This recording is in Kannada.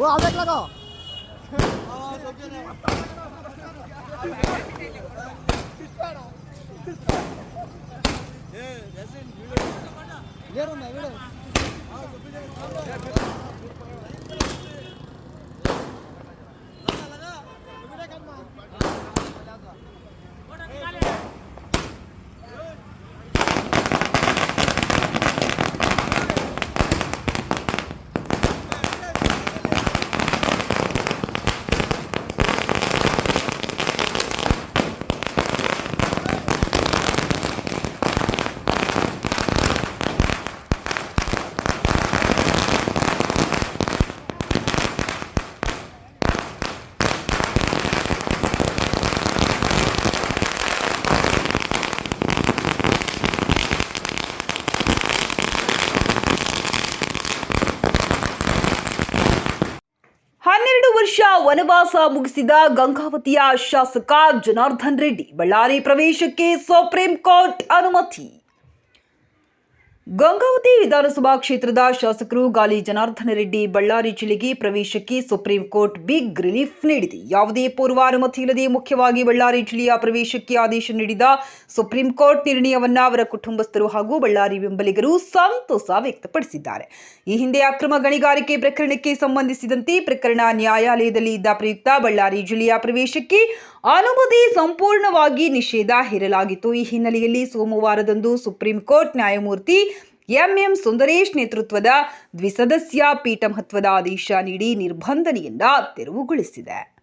와, 안 날라가. 아, 예, 내려놔, 내려놔. 아, ವರ್ಷ ವನವಾಸ ಮುಗಿಸಿದ ಗಂಗಾವತಿಯ ಶಾಸಕ ಜನಾರ್ದನ್ ರೆಡ್ಡಿ ಬಳ್ಳಾರಿ ಪ್ರವೇಶಕ್ಕೆ ಸುಪ್ರೀಂ ಕೋರ್ಟ್ ಅನುಮತಿ. ಗಂಗಾವತಿ ವಿಧಾನಸಭಾ ಕ್ಷೇತ್ರದ ಶಾಸಕರು ಗಾಲಿ ಜನಾರ್ದನ ರೆಡ್ಡಿ ಬಳ್ಳಾರಿ ಜಿಲ್ಲೆಗೆ ಪ್ರವೇಶಕ್ಕೆ ಸುಪ್ರೀಂ ಕೋರ್ಟ್ ಬಿಗ್ ರಿಲೀಫ್ ನೀಡಿದೆ. ಯಾವುದೇ ಪೂರ್ವಾನುಮತಿ ಇಲ್ಲದೆ ಮುಖ್ಯವಾಗಿ ಬಳ್ಳಾರಿ ಜಿಲ್ಲೆಯ ಪ್ರವೇಶಕ್ಕೆ ಆದೇಶ ನೀಡಿದ ಸುಪ್ರೀಂ ಕೋರ್ಟ್ ನಿರ್ಣಯವನ್ನ ಅವರ ಕುಟುಂಬಸ್ಥರು ಹಾಗೂ ಬಳ್ಳಾರಿ ಬೆಂಬಲಿಗರು ಸಂತೋಷ ವ್ಯಕ್ತಪಡಿಸಿದ್ದಾರೆ. ಈ ಹಿಂದೆ ಅಕ್ರಮ ಗಣಿಗಾರಿಕೆ ಪ್ರಕರಣಕ್ಕೆ ಸಂಬಂಧಿಸಿದಂತೆ ಪ್ರಕರಣ ನ್ಯಾಯಾಲಯದಲ್ಲಿ ಇದ್ದ ಪ್ರಯುಕ್ತ ಬಳ್ಳಾರಿ ಜಿಲ್ಲೆಯ ಪ್ರವೇಶಕ್ಕೆ ಅನುಮತಿ ಸಂಪೂರ್ಣವಾಗಿ ನಿಷೇಧ ಹೇರಲಾಗಿತ್ತು. ಈ ಹಿನ್ನೆಲೆಯಲ್ಲಿ ಸೋಮವಾರದಂದು ಸುಪ್ರೀಂ ಕೋರ್ಟ್ ನ್ಯಾಯಮೂರ್ತಿ ಎಂಎಂ ಸುಂದರೇಶ್ ನೇತೃತ್ವದ ದ್ವಿಸದಸ್ಯ ಪೀಠ ಮಹತ್ವದ ಆದೇಶ ನೀಡಿ ನಿರ್ಬಂಧನೆಯಿಂದ ತೆರವುಗೊಳಿಸಿದೆ.